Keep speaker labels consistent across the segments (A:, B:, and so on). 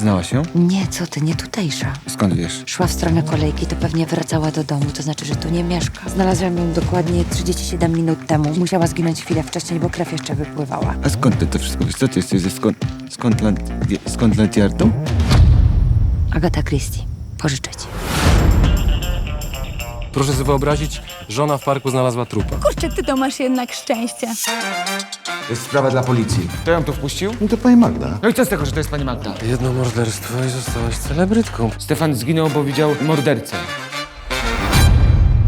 A: Znała się?
B: Nie, co ty, nie tutejsza.
A: Skąd wiesz?
B: Szła w stronę kolejki, to pewnie wracała do domu, to znaczy, że tu nie mieszka. Znalazłam ją dokładnie 37 minut temu. Musiała zginąć chwilę wcześniej, bo krew jeszcze wypływała.
A: A skąd ty to wszystko wiesz? Co ty jesteś ze skąd... Skądland... Skądland Yardu?
B: Agata Christie. Pożyczę ci.
C: Proszę sobie wyobrazić, żona w parku znalazła trupa.
D: Kurczę, ty to masz jednak szczęście.
A: Jest sprawa dla policji. Kto ją tu wpuścił?
E: No to pani Magda.
A: No i co z tego, że to jest pani Magda?
C: Jedno morderstwo i zostałaś celebrytką.
A: Stefan zginął, bo widział mordercę.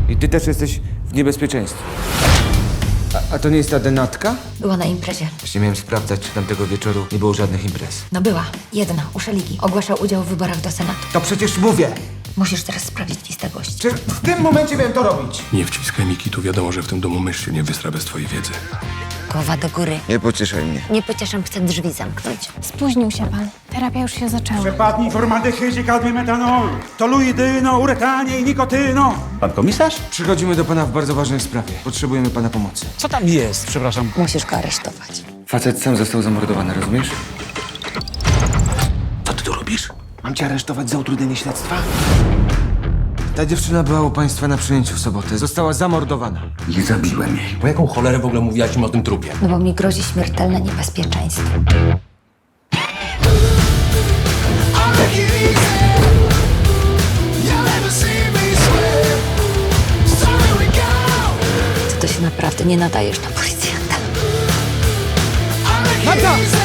A: I ty też jesteś w niebezpieczeństwie. A, a to nie jest ta denatka?
B: Była na imprezie.
A: Właśnie miałem sprawdzać, czy tamtego wieczoru nie było żadnych imprez.
B: No była. Jedna. U Szeligi. Ogłaszał udział w wyborach do Senatu.
A: To przecież mówię!
B: Musisz teraz sprawdzić listę gości.
A: Czy w tym momencie miałem to robić?
F: Nie wciskaj mi kitu, wiadomo, że w tym domu mysz się nie wystra bez twojej wiedzy.
B: Głowa do góry.
A: Nie pocieszaj mnie.
B: Nie pocieszam, chcę drzwi zamknąć.
D: Spóźnił się pan. Terapia już się zaczęła.
G: Przepadnij formaldehydzie, kadmium, metanol, toluidyno, uretanie i nikotyno.
E: Pan komisarz?
A: Przychodzimy do pana w bardzo ważnej sprawie. Potrzebujemy pana pomocy.
G: Co tam jest, przepraszam?
B: Musisz go aresztować.
A: Facet sam został zamordowany, rozumiesz?
E: Mam cię aresztować za utrudnienie śledztwa?
A: Ta dziewczyna była u państwa na przyjęciu w sobotę. Została zamordowana.
E: Nie zabiłem jej.
F: Po jaką cholerę w ogóle mówiłaś im o tym trupie?
B: No bo mi grozi śmiertelne niebezpieczeństwo. Ty to się naprawdę nie nadajesz na policjanta. Magda!